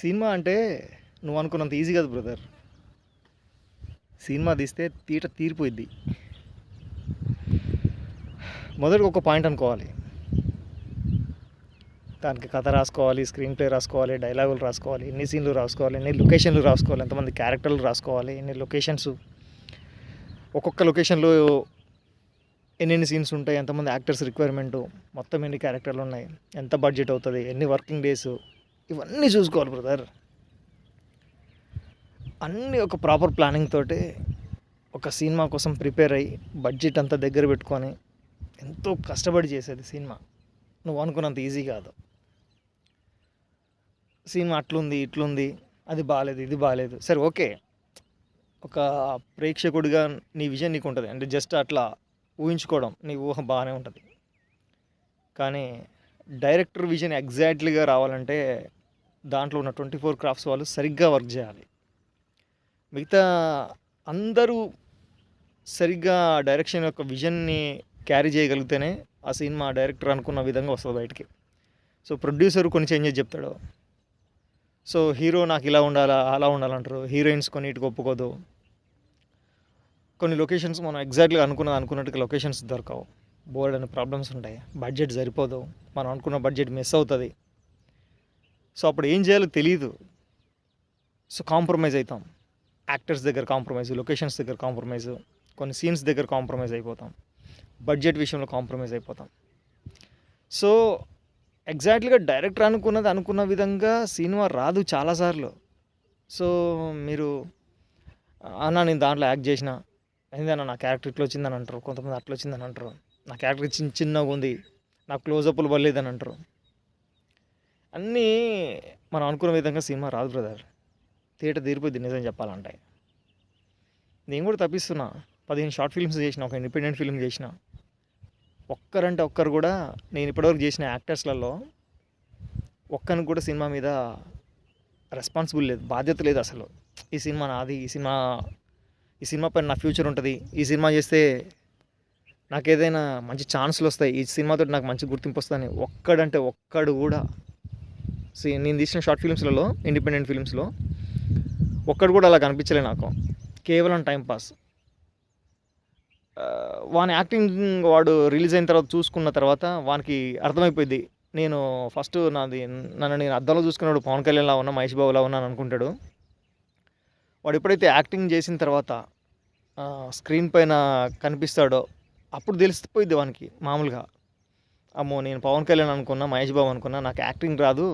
Cinema అంటే నువ్వు అనుకున్నంత ఈజీ కాదు బ్రదర్. సినిమా తీస్తే తీట తీరిపోయిద్ది. మొదటి ఒక పాయింట్ అనుకోవాలి. దానికి కథ రాసుకోవాలి స్క్రీన్ ప్లే రాసుకోవాలి డైలాగులు రాసుకోవాలి ఎన్ని సీన్లు రాసుకోవాలి ఎన్ని లొకేషన్లు రాసుకోవాలి ఎంతమంది క్యారెక్టర్లు రాసుకోవాలి ఎన్ని లొకేషన్స్ ఒక్కొక్క లొకేషన్లో ఎన్నెన్ని సీన్స్ ఉంటాయి ఎంతమంది యాక్టర్స్ రిక్వైర్మెంటు మొత్తం ఎన్ని క్యారెక్టర్లు ఉన్నాయి ఎంత బడ్జెట్ అవుతుంది ఎన్ని వర్కింగ్ డేస్ ఇవన్నీ చూసుకోవాలి బ్రదర్ అన్నీ ఒక ప్రాపర్ ప్లానింగ్ తోటి ఒక సినిమా కోసం ప్రిపేర్ అయ్యి బడ్జెట్ అంతా దగ్గర పెట్టుకొని ఎంతో కష్టపడి చేసేది సినిమా నువ్వు అనుకున్నంత ఈజీ కాదు. సినిమా అట్లుంది ఇట్లుంది అది బాగాలేదు ఇది బాగాలేదు సరే ఓకే ఒక ప్రేక్షకుడిగా నీ విజన్ నీకు ఉంటుంది. అంటే జస్ట్ అట్లా ఊహించుకోవడం నీ ఊహ బాగానే ఉంటుంది. కానీ డైరెక్టర్ విజన్ ఎగ్జాక్ట్లీగా రావాలంటే దాంట్లో ఉన్న ట్వంటీ ఫోర్ క్రాఫ్ట్స్ వాళ్ళు సరిగ్గా వర్క్ చేయాలి. మిగతా అందరూ సరిగ్గా డైరెక్షన్ యొక్క విజన్ని క్యారీ చేయగలిగితేనే ఆ సినిమా డైరెక్టర్ అనుకున్న విధంగా వస్తుంది బయటికి. సో ప్రొడ్యూసర్ కొన్ని చేంజెస్ చెప్తాడు. సో హీరో నాకు ఇలా ఉండాలా అలా ఉండాలంటారు. హీరోయిన్స్ కొన్ని ఇటుకు ఒప్పుకోదు. కొన్ని లొకేషన్స్ మనం ఎగ్జాక్ట్గా అనుకున్నది అనుకున్నట్టుగా లొకేషన్స్ దొరకవు. బోర్డ్ అనే ప్రాబ్లమ్స్ ఉంటాయి. బడ్జెట్ సరిపోదు. మనం అనుకున్న బడ్జెట్ మిస్ అవుతుంది. సో అప్పుడు ఏం చేయాలో తెలియదు సో కాంప్రమైజ్ అవుతాం యాక్టర్స్ దగ్గర కాంప్రమైజ్ లొకేషన్స్ దగ్గర కాంప్రమైజ్ కొన్ని సీన్స్ దగ్గర కాంప్రమైజ్ అయిపోతాం. బడ్జెట్ విషయంలో కాంప్రమైజ్ అయిపోతాం. సో ఎగ్జాక్ట్లీగా డైరెక్టర్ అనుకున్నది అనుకున్న విధంగా సినిమా రాదు చాలాసార్లు. సో మీరు అన్న నేను దాంట్లో యాక్ట్ చేసిన. ఏందన్నా నా క్యారెక్టర్ ఇట్లా వచ్చిందని అంటారు. కొంతమంది అట్లా వచ్చిందని అంటారు. నా క్యారెక్టర్ చిన్న చిన్నగా ఉంది. నాకు క్లోజప్లు పడలేదని అంటారు. అన్నీ మనం అనుకున్న విధంగా సినిమా రాదు బ్రదర్. థియేటర్ తీరిపోయింది నిజం చెప్పాలంటే. నేను కూడా తప్పిస్తున్నా. పదిహేను షార్ట్ ఫిల్మ్స్ చేసిన ఒక ఇండిపెండెంట్ ఫిల్మ్ చేసిన. ఒక్కరంటే ఒక్కరు కూడా నేను ఇప్పటివరకు చేసిన యాక్టర్స్లలో ఒక్కరికి కూడా సినిమా మీద రెస్పాన్సిబుల్ లేదు బాధ్యత లేదు అసలు. ఈ సినిమా నాది ఈ సినిమా ఈ సినిమా పైన నా ఫ్యూచర్ ఉంటుంది. ఈ సినిమా చేస్తే నాకు ఏదైనా మంచి ఛాన్సులు వస్తాయి. ఈ సినిమాతో నాకు మంచి గుర్తింపు వస్తుందని ఒక్కడంటే ఒక్కడు కూడా నేను తీసిన షార్ట్ ఫిల్మ్స్లలో ఇండిపెండెంట్ ఫిల్మ్స్లో ఒక్కడు కూడా అలా కనిపించలే నాకు. కేవలం టైంపాస్ uh, వాని యాక్టింగ్ వాడు రిలీజ్ అయిన తర్వాత చూసుకున్న తర్వాత వానికి అర్థమైపోయింది. నేను ఫస్ట్ నాది నన్ను నేను అద్దంలో చూసుకున్నాడు పవన్ కళ్యాణ్లా ఉన్నా మహేష్ బాబులా ఉన్నాను అనుకుంటాడు. వాడు ఎప్పుడైతే యాక్టింగ్ చేసిన తర్వాత స్క్రీన్ పైన కనిపిస్తాడో అప్పుడు తెలిసిపోయింది వానికి మామూలుగా. అమ్మో నేను పవన్ కళ్యాణ్ అనుకున్నా మహేష్ బాబు అనుకున్నా నాకు యాక్టింగ్ రాదు